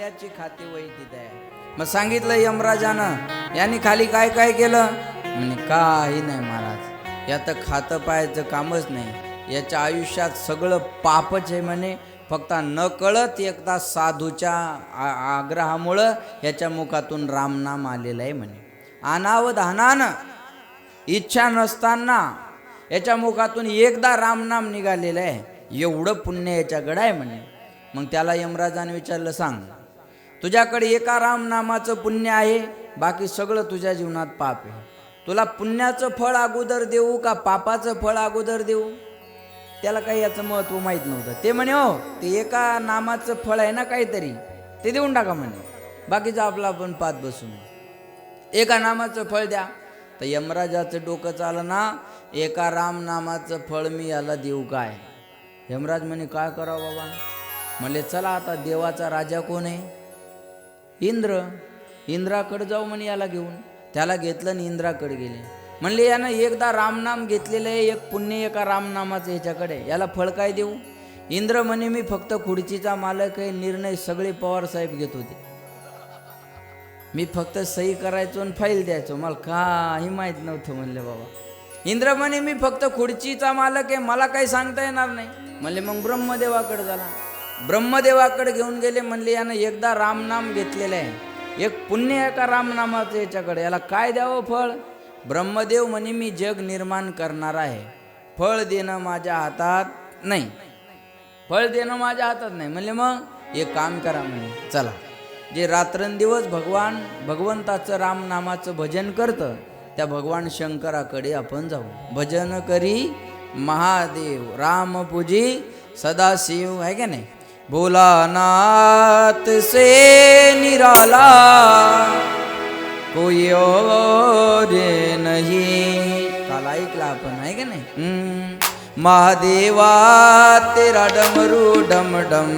खाते वही तिथे आहे मग सांगितलं यमराजानं यांनी खाली काय काय केलं? म्हणे काही नाही महाराज. यात खातं पाहायचं कामच नाही. याच्या आयुष्यात सगळं पापच आहे म्हणे. फक्त न कळत एकदा साधूच्या आग्रहामुळं याच्या मुखातून रामनाम आलेलं आहे म्हणे. अनावधानानं इच्छा नसताना याच्या मुखातून एकदा रामनाम निघालेलं आहे. एवढं पुण्य याच्याकडं आहे म्हणे. मग त्याला यमराजाने विचारलं सांग. तुझ्याकडे एका रामनामाचं पुण्य आहे बाकी सगळं तुझ्या जीवनात पाप आहे. तुला पुण्याचं फळ अगोदर देऊ का पापाचं फळ अगोदर देऊ? त्याला काही याचं महत्त्व माहीत नव्हतं. ते म्हणे हो ते एका नामाचं फळ आहे ना काहीतरी ते देऊन टाका म्हणे. बाकीचं आपलं आपण पाच बसून एका नामाचं फळ द्या. तर यमराजाचं डोकं चालं ना एका राम नामाचं फळ मी याला देऊ काय? यमराज म्हणे काय करावं बाबा? म्हणले चला आता देवाचा राजा कोण आहे? इंद्र इंद्राकडे जाऊ म्हणे याला घेऊन. त्याला घेतलं आणि इंद्राकडे गेले. म्हणले यानं एकदा रामनाम घेतलेलं आहे एक पुण्य एका रामनामाचं ह्याच्याकडे याला फळ काय देऊ? इंद्र म्हणे मी फक्त खुर्चीचा मालक आहे निर्णय सगळे पवार साहेब घेत होते. मी फक्त सही करायचो आणि फाईल द्यायचो. मला काही माहीत नव्हतं म्हणले बाबा. इंद्र म्हणे मी फक्त खुर्चीचा मालक आहे मला काही सांगता येणार नाही. म्हणले मग ब्रह्मदेवाकडे झाला. ब्रह्मदेवाकडे घेऊन गेले म्हणले यानं एकदा रामनाम घेतलेलं आहे. एक पुण्य एका रामनामाचं याच्याकडे? याला काय द्यावं फळ? ब्रह्मदेव म्हणे मी जग निर्माण करणार आहे. फळ देणं माझ्या हातात नाही. फळ देणं माझ्या हातात नाही. म्हणले मग? एक काम करा म्हणे चला. जे रात्रंदिवस भगवान भगवंताचं रामनामाचं भजन करतं त्या भगवान शंकराकडे आपण जाऊ. भजन करी महादेव रामपूजी सदाशिव आहे का नाही? भोलानाथ से निराला कोई और नहीं। काला ऐकला आपण आहे का नाही? महादेवा तेरा डमरू डम डम